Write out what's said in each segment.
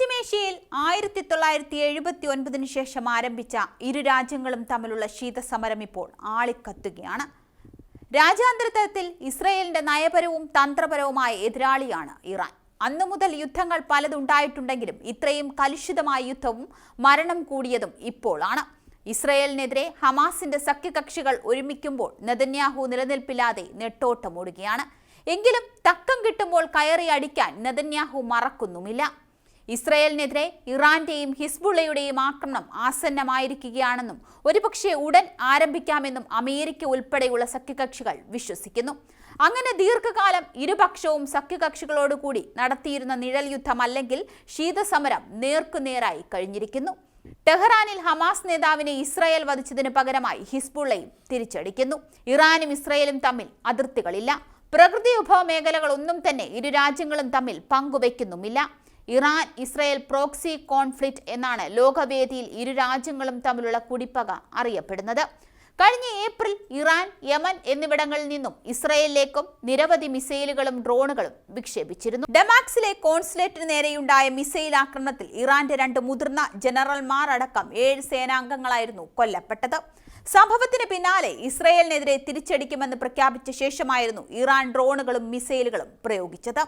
പശ്ചിമേഷ്യയിൽ ആയിരത്തി തൊള്ളായിരത്തി എഴുപത്തി ഒൻപതിനു ശേഷം ആരംഭിച്ച ഇരു രാജ്യങ്ങളും തമ്മിലുള്ള ശീതസമരം ഇപ്പോൾ ആളിക്കത്തുകയാണ്. രാജ്യാന്തര തലത്തിൽ ഇസ്രയേലിന്റെ നയപരവും തന്ത്രപരവുമായ എതിരാളിയാണ് ഇറാൻ. അന്നു മുതൽ യുദ്ധങ്ങൾ പലതുണ്ടായിട്ടുണ്ടെങ്കിലും ഇത്രയും കലുഷിതമായ യുദ്ധവും മരണം കൂടിയതും ഇപ്പോഴാണ് ഇസ്രയേലിനെതിരെ ഹമാസിന്റെ സഖ്യകക്ഷികൾ ഒരുമിക്കുമ്പോൾ നെതന്യാഹു നിലനിൽപ്പില്ലാതെ നെട്ടോട്ടമോടുകയാണ്. എങ്കിലും തക്കം കിട്ടുമ്പോൾ കയറി അടിക്കാൻ നെതന്യാഹു മറക്കുന്നുമില്ല. ഇസ്രയേലിനെതിരെ ഇറാന്റെയും ഹിസ്ബുള്ളയുടെയും ആക്രമണം ആസന്നമായിരിക്കുകയാണെന്നും ഒരുപക്ഷെ ഉടൻ ആരംഭിക്കാമെന്നും അമേരിക്ക ഉൾപ്പെടെയുള്ള സഖ്യകക്ഷികൾ വിശ്വസിക്കുന്നു. അങ്ങനെ ദീർഘകാലം ഇരുപക്ഷവും സഖ്യകക്ഷികളോടുകൂടി നടത്തിയിരുന്ന നിഴൽ യുദ്ധം അല്ലെങ്കിൽ ശീതസമരം നേർക്കുനേരായി കഴിഞ്ഞിരിക്കുന്നു. ടെഹ്റാനിൽ ഹമാസ് നേതാവിനെ ഇസ്രായേൽ വധിച്ചതിന് പകരമായി ഹിസ്ബുള്ളയും തിരിച്ചടിക്കുന്നു. ഇറാനും ഇസ്രായേലും തമ്മിൽ അതിർത്തികളില്ല. പ്രകൃതി വിഭവ മേഖലകളൊന്നും തന്നെ ഇരു രാജ്യങ്ങളും തമ്മിൽ പങ്കുവയ്ക്കുന്നുമില്ല. ഇറാൻ ഇസ്രയേൽ പ്രോക്സി കോൺഫ്ലിക്റ്റ് എന്നാണ് ലോകവേദിയിൽ ഇരു രാജ്യങ്ങളും തമ്മിലുള്ള കുടിപ്പക അറിയപ്പെടുന്നത്. കഴിഞ്ഞ ഏപ്രിൽ ഇറാൻ യമൻ എന്നിവിടങ്ങളിൽ നിന്നും ഇസ്രയേലിലേക്കും നിരവധി മിസൈലുകളും ഡ്രോണുകളും വിക്ഷേപിച്ചിരുന്നു. ഡമാക്സിലെ കോൺസുലേറ്റിന് നേരെയുണ്ടായ മിസൈൽ ആക്രമണത്തിൽ ഇറാന്റെ രണ്ട് മുതിർന്ന ജനറൽമാർ അടക്കം ഏഴ് സേനാംഗങ്ങളായിരുന്നു കൊല്ലപ്പെട്ടത്. സംഭവത്തിന് പിന്നാലെ ഇസ്രയേലിനെതിരെ തിരിച്ചടിക്കുമെന്ന് പ്രഖ്യാപിച്ച ശേഷമായിരുന്നു ഇറാൻ ഡ്രോണുകളും മിസൈലുകളും പ്രയോഗിച്ചത്.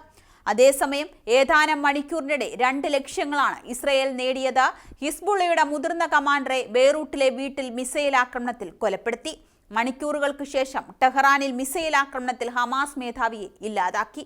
അതേസമയം ഏതാനും മണിക്കൂറിനിടെ രണ്ട് ലക്ഷ്യങ്ങളാണ് ഇസ്രയേൽ നേടിയത്. ഹിസ്ബുള്ളയുടെ മുതിർന്ന കമാൻഡറെ ബെയ്റൂട്ടിലെ വീട്ടിൽ മിസൈൽ ആക്രമണത്തിൽ കൊലപ്പെടുത്തി. മണിക്കൂറുകൾക്ക് ശേഷം ടെഹ്റാനിൽ മിസൈൽ ആക്രമണത്തിൽ ഹമാസ് മേധാവിയെ ഇല്ലാതാക്കി.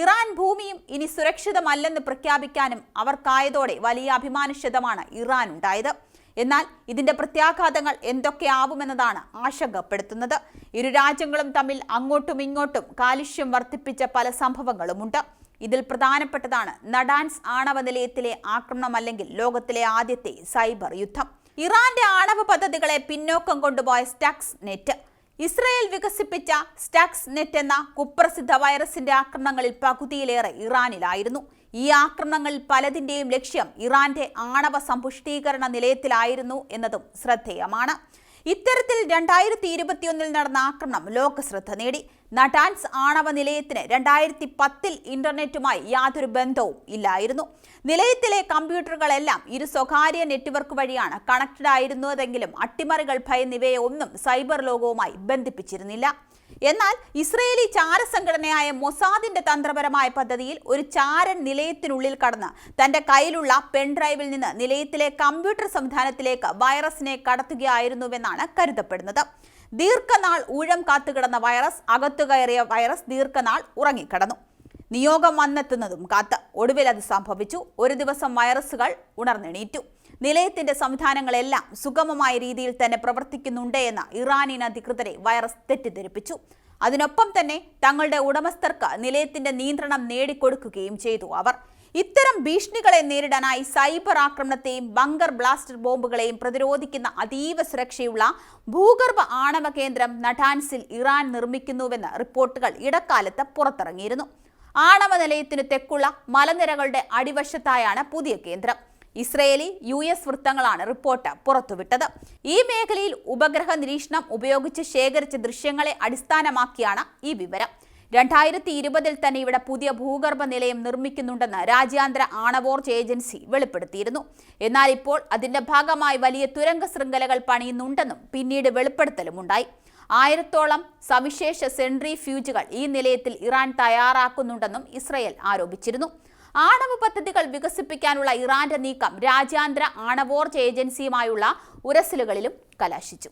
ഇറാൻ ഭൂമിയും ഇനി സുരക്ഷിതമല്ലെന്ന് പ്രഖ്യാപിക്കാനും അവർക്കായതോടെ വലിയ അഭിമാനക്ഷതമാണ് ഇറാൻ ഉണ്ടായത് എന്നാൽ ഇതിന്റെ പ്രത്യാഘാതങ്ങൾ എന്തൊക്കെയാവുമെന്നതാണ് ആശങ്കപ്പെടുത്തുന്നത്. ഇരു രാജ്യങ്ങളും തമ്മിൽ അങ്ങോട്ടും ഇങ്ങോട്ടും കാലുഷ്യം വർദ്ധിപ്പിച്ച പല സംഭവങ്ങളുമുണ്ട്. ഇതിൽ പ്രധാനപ്പെട്ടതാണ് നഡാൻസ് ആണവ നിലയത്തിലെ ആക്രമണം അല്ലെങ്കിൽ ലോകത്തിലെ ആദ്യത്തെ സൈബർ യുദ്ധം. ഇറാന്റെ ആണവ പദ്ധതികളെ പിന്നോക്കം കൊണ്ടുപോയ സ്റ്റക്സ് നെറ്റ്. ഇസ്രയേൽ വികസിപ്പിച്ച സ്റ്റക്സ് നെറ്റ് എന്ന കുപ്രസിദ്ധ വൈറസിന്റെ ആക്രമണങ്ങളിൽ പകുതിയിലേറെ ഇറാനിലായിരുന്നു. ഈ ആക്രമണങ്ങളിൽ പലതിന്റെയും ലക്ഷ്യം ഇറാന്റെ ആണവ സമ്പുഷ്ടീകരണ നിലയത്തിലായിരുന്നു എന്നതും ശ്രദ്ധേയമാണ്. ഇത്തരത്തിൽ രണ്ടായിരത്തി ഇരുപത്തിയൊന്നിൽ നടന്ന ആക്രമണം ലോക ശ്രദ്ധ നേടി. നടാൻസ് ആണവ നിലയത്തിന് രണ്ടായിരത്തി പത്തിൽ ഇന്റർനെറ്റുമായി യാതൊരു ബന്ധവും ഇല്ലായിരുന്നു. നിലയത്തിലെ കമ്പ്യൂട്ടറുകളെല്ലാം ഇരു സ്വകാര്യ നെറ്റ്വർക്ക് വഴിയാണ് കണക്റ്റഡ് ആയിരുന്നതെങ്കിലും അട്ടിമറികൾ ഭയന്നിവയെ ഒന്നും സൈബർ ലോകവുമായി ബന്ധിപ്പിച്ചിരുന്നില്ല. എന്നാൽ ഇസ്രയേലി ചാരസംഘടനയായ മൊസാദിന്റെ തന്ത്രപരമായ പദ്ധതിയിൽ ഒരു ചാരൻ നിലയത്തിനുള്ളിൽ കടന്ന് തന്റെ കയ്യിലുള്ള പെൻഡ്രൈവിൽ നിന്ന് നിലയത്തിലെ കമ്പ്യൂട്ടർ സംവിധാനത്തിലേക്ക് വൈറസിനെ കടത്തുകയായിരുന്നുവെന്നാണ് കരുതപ്പെടുന്നത്. ദീർഘനാൾ ഊഴം കാത്തുകിടന്ന വൈറസ് അകത്തു കയറിയ വൈറസ് ദീർഘനാൾ ഉറങ്ങിക്കിടന്നു. നിയോഗം വന്നെത്തുന്നതും കാത്ത് ഒടുവിൽ അത് സംഭവിച്ചു. ഒരു ദിവസം വൈറസുകൾ ഉണർന്നെണീറ്റു. നിലയത്തിന്റെ സംവിധാനങ്ങളെല്ലാം സുഗമമായ രീതിയിൽ തന്നെ പ്രവർത്തിക്കുന്നുണ്ട് എന്ന ഇറാനിയൻ അധികൃതരെ വൈറസ് തെറ്റിദ്ധരിപ്പിച്ചു. അതിനൊപ്പം തന്നെ തങ്ങളുടെ ഉടമസ്ഥർക്ക് നിലയത്തിന്റെ നിയന്ത്രണം നേടിക്കൊടുക്കുകയും ചെയ്തു അവർ. ഇത്തരം ഭീഷണികളെ നേരിടാനായി സൈബർ ആക്രമണത്തെയും ബങ്കർ ബ്ലാസ്റ്റർ ബോംബുകളെയും പ്രതിരോധിക്കുന്ന അതീവ സുരക്ഷയുള്ള ഭൂഗർഭ ആണവ കേന്ദ്രം നടാൻസിൽ ഇറാൻ നിർമ്മിക്കുന്നുവെന്ന് റിപ്പോർട്ടുകൾ ഇടക്കാലത്ത് പുറത്തിറങ്ങിയിരുന്നു. ആണവ നിലയത്തിന് തെക്കുള്ള മലനിരകളുടെ അടിവശത്തായാണ് പുതിയ കേന്ദ്രം. ഇസ്രയേലി യു എസ് വൃത്തങ്ങളാണ് റിപ്പോർട്ട് പുറത്തുവിട്ടത്. ഈ മേഖലയിൽ ഉപഗ്രഹ നിരീക്ഷണം ഉപയോഗിച്ച് ശേഖരിച്ച ദൃശ്യങ്ങളെ അടിസ്ഥാനമാക്കിയാണ് ഈ വിവരം. രണ്ടായിരത്തി ഇരുപതിൽ തന്നെ ഇവിടെ പുതിയ ഭൂഗർഭ നിലയം നിർമ്മിക്കുന്നുണ്ടെന്ന് രാജ്യാന്തര ആണവോർജ് ഏജൻസി വെളിപ്പെടുത്തിയിരുന്നു. എന്നാൽ ഇപ്പോൾ അതിന്റെ ഭാഗമായി വലിയ തുരങ്ക ശൃംഖലകൾ പണിയുന്നുണ്ടെന്നും പിന്നീട് വെളിപ്പെടുത്തലുമുണ്ടായി. ആയിരത്തോളം സവിശേഷ സെൻട്രി ഫ്യൂജുകൾ ഈ നിലയത്തിൽ ഇറാൻ തയ്യാറാക്കുന്നുണ്ടെന്നും ഇസ്രയേൽ ആരോപിച്ചിരുന്നു. ആണവ പദ്ധതികൾ വികസിപ്പിക്കാനുള്ള ഇറാന്റെ നീക്കം രാജ്യാന്തര ആണവോർജ് ഏജൻസിയുമായുള്ള ഉരസലുകളിലും കലാശിച്ചു.